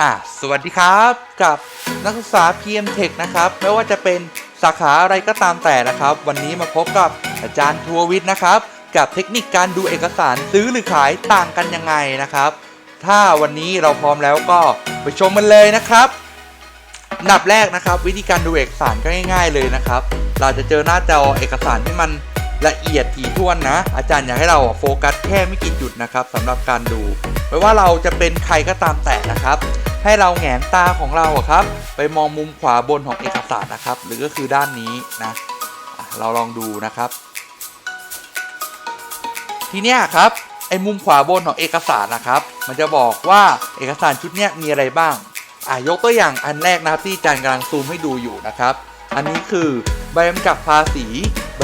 อะสวัสดีครับกับนักศึกษา PM Tech นะครับไม่ว่าจะเป็นสาขาอะไรก็ตามแต่นะครับ วันนี้มาพบกับอาจารย์ทัววิทย์นะครับ กับเทคนิคการดูเอกสารซื้อหรือขายต่างกันยังไงนะครับ ถ้าวันนี้เราพร้อมแล้วก็ไปชมมันเลยนะครับอันดับแรกนะครับ วิธีการดูเอกสารก็ง่าย ๆเลยนะครับ เราจะเจอหน้าจอเอกสารที่มัน ละเอียดถี่ถ้วนนะ อาจารย์อยากให้เราโฟกัสแค่ไม่กี่จุดนะครับสำหรับการดูไม่ว่าเราจะเป็นใครก็ตามแต่นะครับ ให้เราแงนตาของเราครับ ไปมองมุมขวาบนของเอกสารนะครับ หรือก็คือด้านนี้นะเราลองดูนะครับ ทีเนี้ยครับไอ้มุมขวาบนของเอกสารนะครับ มันจะบอกว่าเอกสารชุดเนี้ยมีอะไรบ้างอะยกตัวอย่างอันแรกนะครับที่อาจารย์กำลังซูมให้ดูอยู่นะครับ อันนี้คือใบกำกับภาษี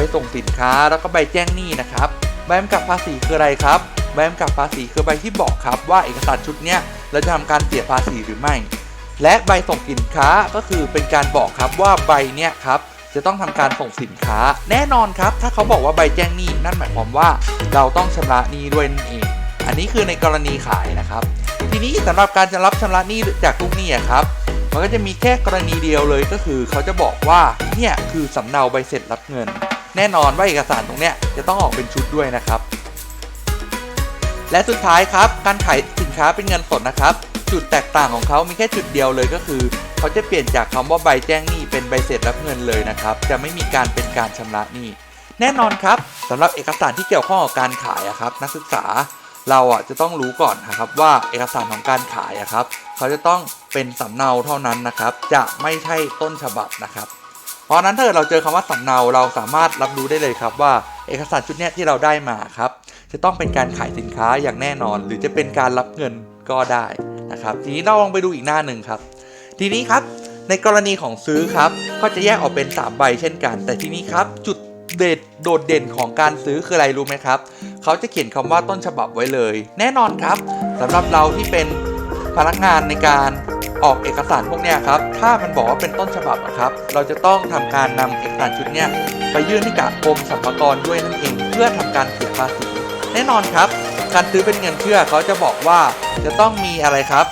บส่งสินค้าแล้วก็ใบแจ้งหนี้นะครับใบกำกับภาษีคืออะไรครับใบกำกับภาษีคือใบที่บอกครับว่าเอกสารชุดนี้เราจะทำการเสียภาษีหรือไม่ และใบส่งสินค้าก็คือเป็นการบอกครับว่าใบเนี้ยครับจะต้องทำการส่งสินค้า แน่นอนครับ ถ้าเขาบอกว่าใบแจ้งหนี้นั่นหมายความว่าเราต้องชำระหนี้ด้วยนั่นเอง อันนี้คือในกรณีขายนะครับ ทีนี้สำหรับการจะรับชำระหนี้จากลูกหนี้ครับมันก็จะมีแค่กรณีเดียวเลยก็คือ เขาจะบอกว่าเนี่ยคือสำเนาใบเสร็จรับเงิน แน่นอนว่าเอกสารตรงเนี้ยจะต้องออกเป็นชุดด้วยนะครับ และสุดท้ายครับการขายสินค้าเป็นเงินสดนะครับ จุดแตกต่างของเขามีแค่จุดเดียวเลยก็คือ เขาจะเปลี่ยนจากคำว่าใบแจ้งหนี้เป็นใบเสร็จรับเงินเลยนะครับ จะไม่มีการเป็นการชำระหนี้แน่นอนครับสำหรับเอกสารที่เกี่ยวข้องกับการขายอะครับ นักศึกษาเราอะจะต้องรู้ก่อนนะครับว่าเอกสารของการขายอะครับ เขาจะต้องเป็นสำเนาเท่านั้นนะครับ จะไม่ใช่ต้นฉบับนะครับ เพราะนั้นถ้าเกิดเราเจอคำว่าสำเนาเราสามารถรับรู้ได้เลยครับว่า เอกสารชุดนี้ที่เราได้มาครับจะต้องเป็นการขายสินค้าอย่างแน่นอน หรือจะเป็นการรับเงินก็ได้นะครับทีนี้เราลองไปดูอีกหน้าหนึ่งครับ ทีนี้ครับในกรณีของซื้อครับก็จะแยกออกเป็น 3 ใบเช่นกัน แต่ทีนี้ครับจุดเด่นโดดเด่นของการซื้อคืออะไรรู้ไหมครับเขาจะเขียนคำว่าต้นฉบับไว้เลย แน่นอนครับสำหรับเราที่เป็นพนักงานในการ ออกเอกสารพวกเนี้ยครับ ถ้ามันบอกว่าเป็นต้นฉบับอะครับ เราจะต้องทำการนำเอกสารชุดเนี้ยไปยื่นที่กับกรมสรรพากรด้วยนั่นเอง เพื่อทำการเสียภาษี แน่นอนครับ การซื้อเป็นเงินเชื่อเขาจะบอกว่าจะต้องมีอะไรครับ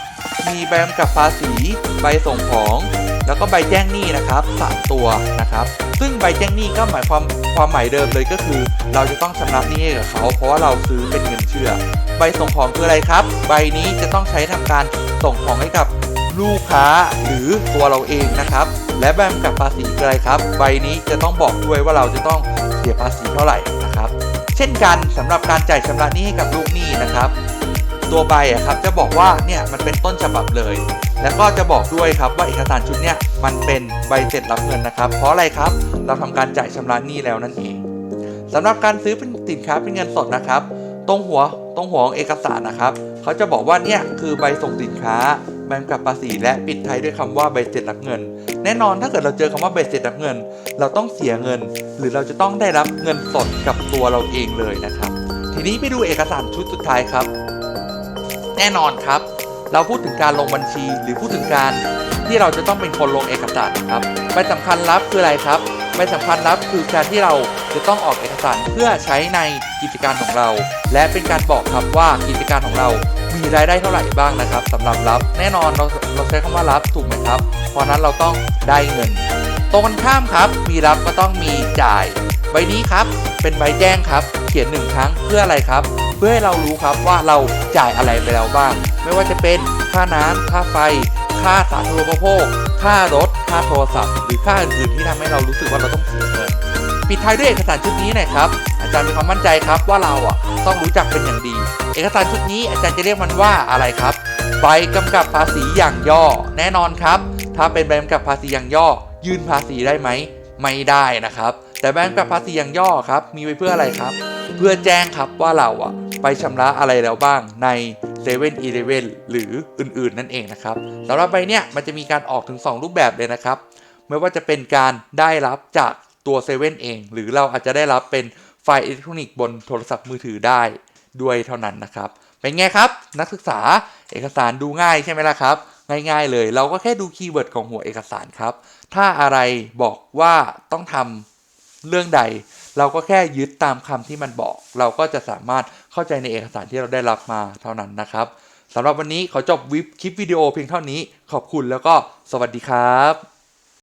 มีใบกำกับภาษี ใบส่งของ แล้วก็ใบแจ้งหนี้นะครับสามตัวนะครับ ซึ่งใบแจ้งหนี้ก็หมายความความหมายเดิมเลยก็คือ เราจะต้องชำระหนี้ให้กับเขา เพราะว่าเราซื้อเป็นเงินเชื่อ ใบส่งของคืออะไรครับ ใบนี้จะต้องใช้ทำการส่งของให้กับ ลูกค้าหรือตัวเราเองนะครับ และใบกำกับภาษีคืออะไรครับ ใบนี้จะต้องบอกด้วยว่าเราจะต้องเสียภาษีเท่าไหร่นะครับ เช่นกันสำหรับการจ่ายชำระหนี้ให้กับลูกหนี้นะครับ ตัวใบอะครับจะบอกว่าเนี่ยมันเป็นต้นฉบับเลย แล้วก็จะบอกด้วยครับว่าเอกสารชุดเนี่ยมันเป็นใบเสร็จรับเงินนะครับ เพราะอะไรครับ เราทำการจ่ายชำระหนี้แล้วนั่นเองสำหรับการซื้อเป็นสินค้าเป็นเงินสดนะครับ ตรงหัวตรงหัวของเอกสารนะครับ เขาจะบอกว่าเนี่ยคือใบส่งสินค้า ใบกำกับภาษีและปิดท้ายด้วยคำว่าใบเสร็จรับเงิน แน่นอนถ้าเกิดเราเจอคำว่าใบเสร็จรับเงิน เราต้องเสียเงิน หรือเราจะต้องได้รับเงินสดกับตัวเราเองเลยนะครับ ทีนี้ไปดูเอกสารชุดสุดท้ายครับ แน่นอนครับ เราพูดถึงการลงบัญชีหรือพูดถึงการที่เราจะต้องเป็นคนลงเอกสารครับใบสำคัญลับคืออะไรครับ ใบสำคัญลับคือการที่เราจะต้องออกเอกสารเพื่อใช้ในกิจการของเรา และเป็นการบอกครับว่ากิจการของเรา มีรายได้เท่าไหร่บ้างนะครับสำหรับรับ แน่นอนเราเราใช้คำว่ารับถูกไหมครับ เพราะฉะนั้นเราต้องได้เงิน ตรงกันข้ามครับ มีรับก็ต้องมีจ่าย ใบนี้ครับ เป็นใบแจ้งครับ เขียนหนึ่งครั้งเพื่ออะไรครับ เพื่อให้เรารู้ครับว่าเราจ่ายอะไรไปแล้วบ้าง ไม่ว่าจะเป็นค่าน้ำค่าไฟ ค่าสาธารณูปโภค ค่ารถ ค่าโทรศัพท์ หรือค่าอื่นๆที่ทำให้เรารู้สึกว่าเราต้องเสียเงิน ปิดท้ายด้วยเอกสารชุดนี้หน่อยครับ อาจารย์มีความมั่นใจครับว่าเราอะต้องรู้จักเป็นอย่างดี เอกสารชุดนี้อาจารย์จะเรียกมันว่าอะไรครับ ใบกำกับภาษีอย่างย่อ แน่นอนครับ ถ้าเป็นใบกำกับภาษีอย่างย่อ ยื่นภาษีได้ไหม ไม่ได้นะครับ แต่ใบกำกับภาษีอย่างย่อครับ มีไว้เพื่ออะไรครับ เพื่อแจ้งครับว่าเราอะไปชำระอะไรแล้วบ้างใน 7 e เ e ่ e อหรืออื่นๆนั่นเองนะครับสำหรับใบเนี้ยมันจะมีการออกถึง 2 รูปแบบเลยนะครับ ไม่ว่าจะเป็นการได้รับจากตัวเซเว่นเอง หรือเราอาจจะได้รับเป็นไฟล์อิเล็กทรอนิกส์บนโทรศัพท์มือถือได้ด้วยเท่านั้นนะครับ เป็นไงครับ นักศึกษาเอกสารดูง่ายใช่ไหมล่ะครับ ง่ายๆเลย เราก็แค่ดูคีย์เวิร์ดของหัวเอกสารครับ ถ้าอะไรบอกว่าต้องทำเรื่องใด เราก็แค่ยึดตามคำที่มันบอก เราก็จะสามารถเข้าใจในเอกสารที่เราได้รับมาเท่านั้นนะครับสำหรับวันนี้ขอจบวิคลิปวิดีโอเพียงเท่านี้ ขอบคุณแล้วก็สวัสดีครับ